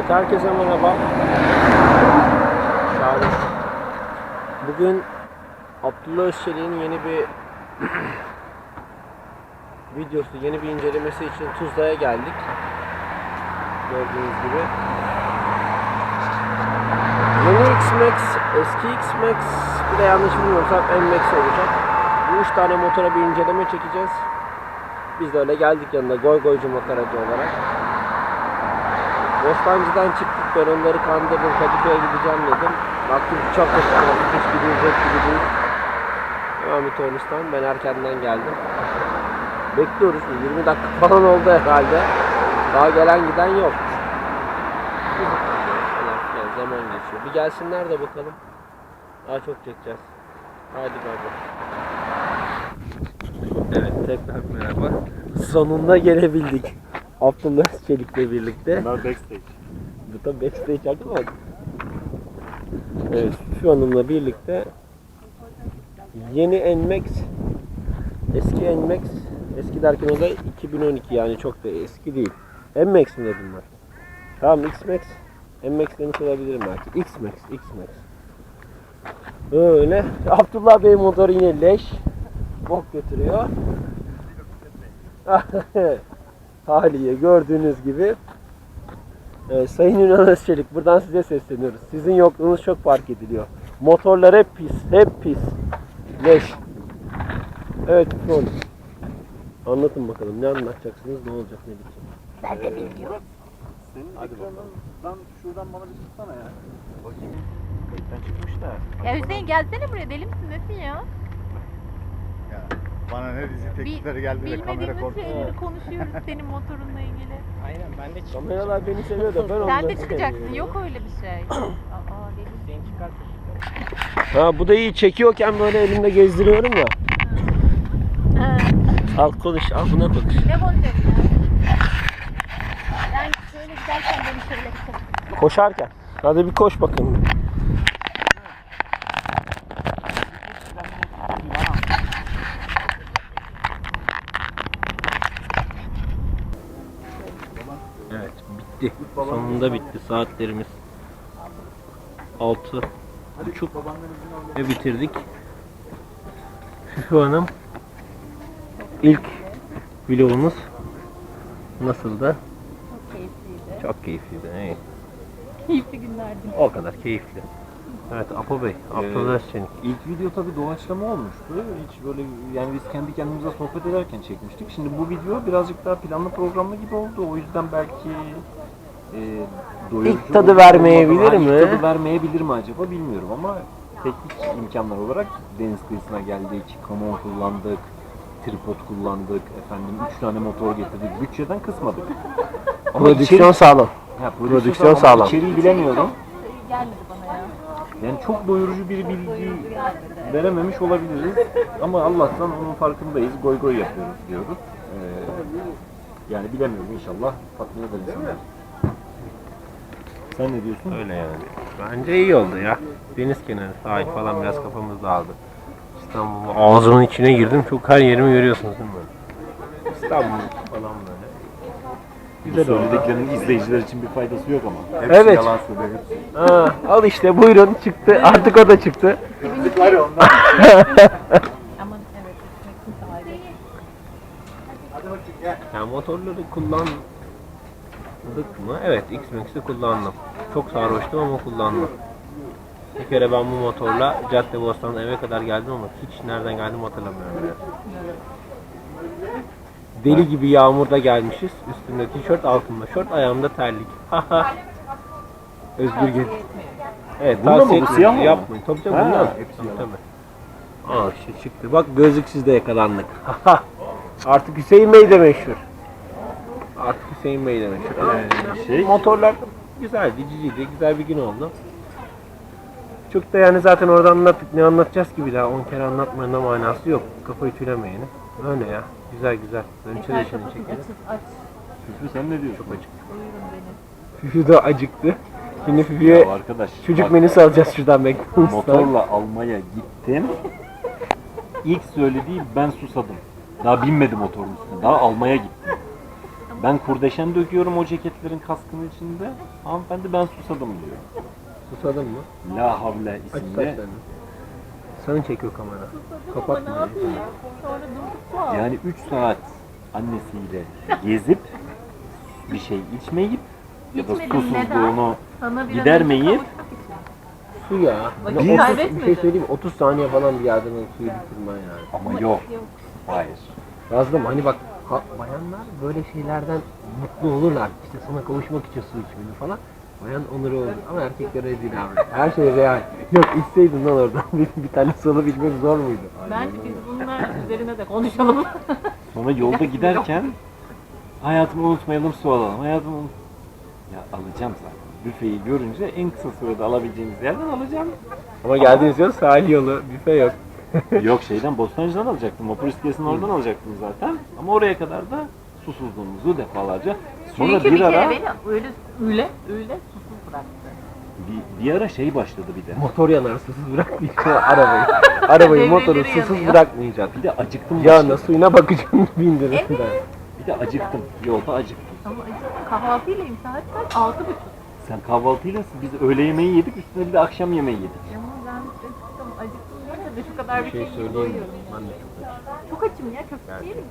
Evet, herkese merhaba. Şahane. Bugün Abdullah Özçelik'in yeni bir videosu, yeni bir incelemesi için Tuzla'ya geldik. Gördüğünüz gibi. Yeni X-Max, eski X-Max, bir de yanlış bilmiyorsam M-Max olacak. Bu üç tane motora bir inceleme çekeceğiz. Biz de öyle geldik yanında goy goycu makaracı olarak. Bostancı'dan çıktık ben onları kandırdım Kadıköy'e gideceğim dedim. Baktım çok da hiç gidilecek gibi değil. Hemen bir Tornistan ben erkenden geldim. Bekliyoruz 20 dakika falan oldu herhalde. Daha gelen giden yok. Zaman geçiyor. Bir gelsinler de bakalım. Daha çok çekeceğiz. Hadi baba. Evet tekrar merhaba. Sonunda gelebildik. Abdullah Çelik'le birlikte. Bunlar backstage. Bu da backstage değil mi? Evet, şu hanımla birlikte yeni NMAX, eski NMAX, eski derken o da 2012 yani çok da eski değil. NMAX mi dedim ben? Tamam X-Max, NMAX demiş olabilirim belki. X-Max, X-Max. Böyle. Abdullah Bey motoru yine leş. Bok götürüyor. Haliye gördüğünüz gibi ee, Sayın Ünal Özçelik buradan size sesleniyoruz. Sizin yokluğunuz çok fark ediliyor. Motorlar hep pis, hep pis. Leş. Evet, son. Anlatın bakalım ne anlatacaksınız, ne olacak, ne bitecek. Ben de bilmiyorum. Senin ekranından şuradan bana bir tutsana ya. Bakayım. Kayıttan çıkmış da. Ya Hüseyin gelsene buraya deli misin nesin ya? Ya bana ne dizi teklifleri geldi de kamera Bilmediğimiz korktu. şeyleri konuşuyoruz senin motorunla ilgili. Aynen ben de çıktım. Kameralar beni seviyor da ben onları Sen de çıkacaksın sevmiyorum. yok öyle bir şey. Aa deli. Hüseyin çıkarsa Ha bu da iyi çekiyorken böyle elimde gezdiriyorum ya. Ha, Al konuş, al buna konuş. ne konuşuyorsun ya? Ben şöyle giderken beni şöyle çek. Koşarken. Hadi bir koş bakın. Evet bitti. Sonunda bitti saatlerimiz. 6 buçuk ve bitirdik. Şu hanım ilk vlogumuz nasıldı? Çok keyifliydi. Çok keyifliydi. Evet. Keyifli günlerdi. O kadar keyifli. Evet Apo Bey, Abdullah Özçelik. İlk video tabii doğaçlama olmuştu. Hiç böyle yani biz kendi kendimize sohbet ederken çekmiştik. Şimdi bu video birazcık daha planlı programlı gibi oldu. O yüzden belki e, doyurucu İlk tadı vermeyebilir. Ha, mi? İlk tadı vermeyebilir mi acaba bilmiyorum ama teknik imkanlar olarak deniz kıyısına geldik, kamon kullandık, tripod kullandık, efendim 3 tane motor getirdik. Bütçeden kısmadık. Ama Prodüksiyon içerik- sağlam. Ha, Prodüksiyon ama sağlam. İçeriği bilemiyorum. Gelmedi bana. Yani çok doyurucu bir bilgi verememiş olabiliriz. Ama Allah'tan onun farkındayız. Goy goy yapıyoruz diyoruz. Ee, yani bilemiyorum inşallah tatmin ederiz insanları. Sen ne diyorsun? Öyle yani. Bence iyi oldu ya. Deniz kenarı, sahil falan biraz kafamız dağıldı. İstanbul'un ağzımın içine girdim. Çok her yerimi görüyorsunuz değil mi? İstanbul falan böyle. Güzel Söylediklerinin izleyiciler için bir faydası yok ama. Hepsi Evet. yalan söylüyor hepsi. Ha, al işte buyurun çıktı. Artık o da çıktı. Var ya onlar. Aman evet. Ekmek sahibi. Yani motorları kullandık mı? Evet, X-Max'i kullandım. Çok sarhoştum ama kullandım. Bir kere ben bu motorla Caddebostan'dan eve kadar geldim ama hiç nereden geldim hatırlamıyorum. Yani. Deli gibi yağmurda gelmişiz. Üstümde tişört, altımda şort, ayağımda terlik. Haha. Özgür git. Evet, Bunda mı? Bu siyah mı? Yapmayın. Tabii tabii. Ha, bunlar. hepsi Tabii, yalan. tabii. Aa işte çıktı. Bak gözlüksüz de yakalandık. Haha. Artık Hüseyin Bey de meşhur. Artık Hüseyin Bey de meşhur. Ee, şey- motorlar güzeldi, ciciydi. Güzel bir gün oldu. Çok da yani zaten orada anlattık. Ne anlatacağız ki bir daha? 10 kere anlatmanın da manası yok. Kafayı tülemeyeni. Öyle ya. Güzel güzel. Dönüşe de şimdi çekelim. Füfü sen ne diyorsun? Çok acık. Füfü de acıktı. Şimdi Füfü'ye Ya arkadaş çocuk bak, menüsü alacağız şuradan bekliyoruz. motorla almaya gittim. İlk söylediği ben susadım. Daha binmedim motorun üstüne. Daha almaya gittim. Ben kurdeşen döküyorum o ceketlerin kaskının içinde. Hanımefendi ben susadım diyor. Susadın mı? La Havle Aç isimli. saçlarını. Sana çekiyor kamera. Kapat ne yapayım? Sonra durduk? Yani 3 saat annesiyle gezip bir şey içmeyip ya da İçmedim, susuzluğunu Sana Gidermeyip-. Su ya. Vakit Ne, 30, bir şey söyleyeyim mi? 30 saniye falan bir yerden o suyu bitirmen yani. ama yok. Yok. Hayır. Yazdım hani bak ha- bayanlar böyle şeylerden mutlu olurlar. İşte sana kavuşmak için su içmeli falan. Bayan onuru olur ama erkekler rezil abi. Her şey real. Yok içseydin lan oradan. bir, bir tane solu bilmek zor muydu? Bence biz bunlar üzerine de konuşalım. Sonra yolda giderken hayatımı unutmayalım su alalım. Hayatımı unut... Ya alacağım zaten. Büfeyi görünce en kısa sürede alabileceğimiz yerden alacağım. Ama geldiğiniz yol sahil yolu. Büfe yok. Yok şeyden Bostancı'dan alacaktım. Vapur iskelesinin oradan alacaktım zaten. Ama oraya kadar da susuzluğumuzu defalarca. Sonra Çünkü bir, bir kere ara beni öyle öyle öyle susuz bıraktı. bir, bir ara şey başladı bir de. Motor yanar susuz bırakmayacaksın arabayı. Arabayı motoru Devreleri susuz yanıyor. bırakmayacaksın. Bir de acıktım. Yağına başladı. suyuna bakacaksın bindirin. Evet. Bir de acıktım. Yolda acıktım. Ama acıktım kahvaltıyla saat kaç? Altı buçuk. Sen kahvaltıyla biz öğle yemeği yedik üstüne bir de akşam yemeği yedik. Ama ben acıktım acıktım deyince de şu kadar bir Bir şey şey söyleyeyim mi? doyuyorum. Ben de çok açım. Çok açım ya köfte yiyelim.